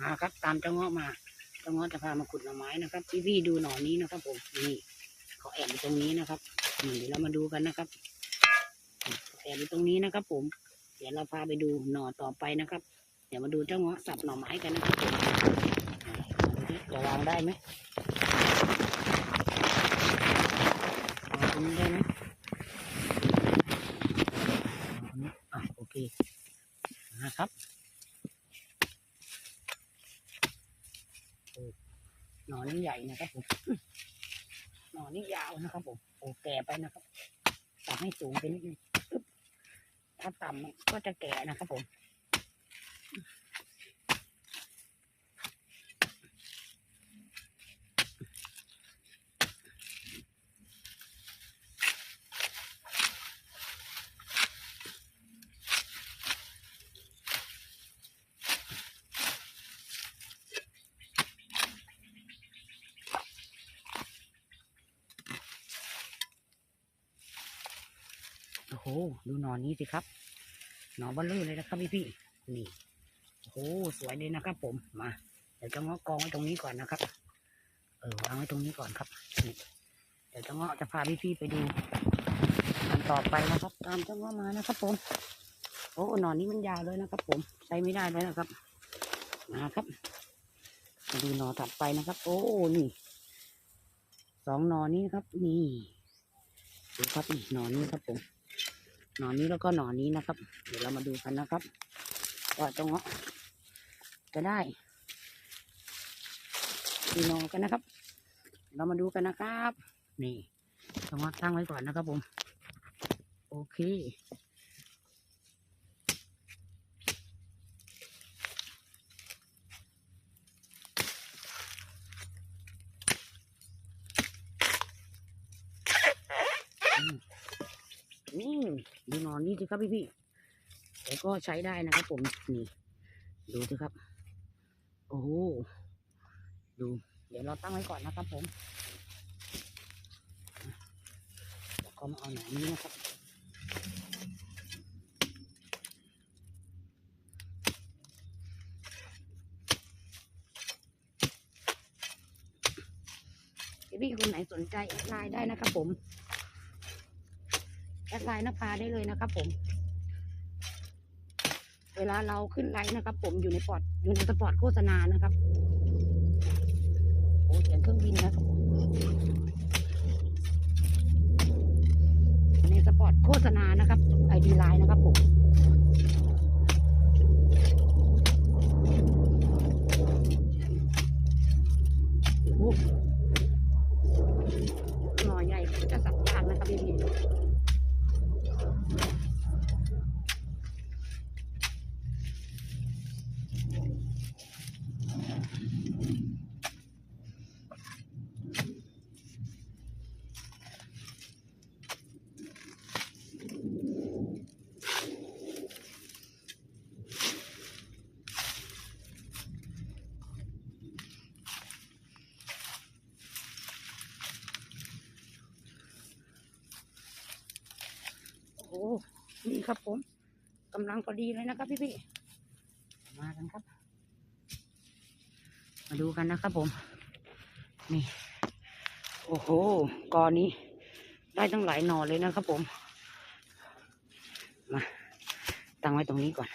มาครับ ตามเจ้าเงาะมาเจ้าเงาะจะพามาขุดหน่อไม้นะครับพี่พี่ดูหน่อนี้นะครับ ผมนี่เขาแอบอยู่ตรงนี้นะครับเดี๋ยวเรามาดูกันนะครับแอบอยู่ตรงนี้นะครับ ผม เดี๋ยวเราพาไปดูหน่อต่อไปนะครับ เดี๋ยวมาดูเจ้าเงาะสับหน่อไม้กันนะครับจะวางได้ไหมวางตรงนี้ได้ไหมวางตรงนี้อะโอเคนะครับ หนอนนี่ใหญ่นะครับผมหนอนนี่ยาวนะครับผมโอ้แก่ไปนะครับตัดให้สูงไปนิดนึงถ้าต่ำก็จะแก่นะครับผม โอ้โห ดูหนอนนี้สิครับ หนอนเบลเลอร์เลยนะครับพี่พี่นี่โอ้โหสวยเลยนะครับ ผมมาเดี๋ยวจะเงาะกองไว้ตรงนี้ก่อนนะครับ เออวางไว้ตรงนี้ก่อนครับนี่เดี๋ยวจะเงาะจะพาพี่พี่ไปดูอันต่อไปนะครับ ตามเจ้าเงาะมานะครับ ผม โอ้หนอนนี้มันยาวเลยนะครับ ผมใช้ไม่ได้แล้วนะครับมาครับมาดูหนอถัดไปนะครับ โอ้นี่สองหนอนนี้ครับ นี่ดูครับนี่หนอนนี้ครับผม หนอนนี้แล้วก็หนอนนี้นะครับ เดี๋ยวเรามาดูกันนะครับ ว่าตรงเงาะจะได้กี่หนอกันนะครับ เรามาดูกันนะครับ นี่ตรงเงาะตั้งไว้ก่อนนะครับผม โอเค นี่ดูนอนนี่สิครับพี่พี่ๆแต่ก็ใช้ได้นะครับผมนี่ดูสิครับ โอ้โหดู เดี๋ยวเราตั้งไว้ก่อนนะครับผมแล้วก็มาเอาหนอนนี้นะครับพี่คนไหนสนใจแอดไลน์ได้นะครับผม แอดไลน์นภาได้เลยนะครับผม เวลาเราขึ้นไลน์นะครับ ผมอยู่ในปอดอยู่ในสปอร์ตโฆษณานะครับโอ้เสียงเครื่องบินนะครับผมในสปอร์ตโฆษณานะครับไอดีไลน์นะครับผมหน่อใหญ่ก็จะสับยากนะครับพี่ นี่ครับผมกำลังพอดีเลยนะครับพี่พี่ๆมากันครับ มาดูกันนะครับผม นี่ โอ้โหกอนี้ ได้ตั้งหลายหน่อเลยนะครับผม มา ตั้งไว้ตรงนี้ก่อน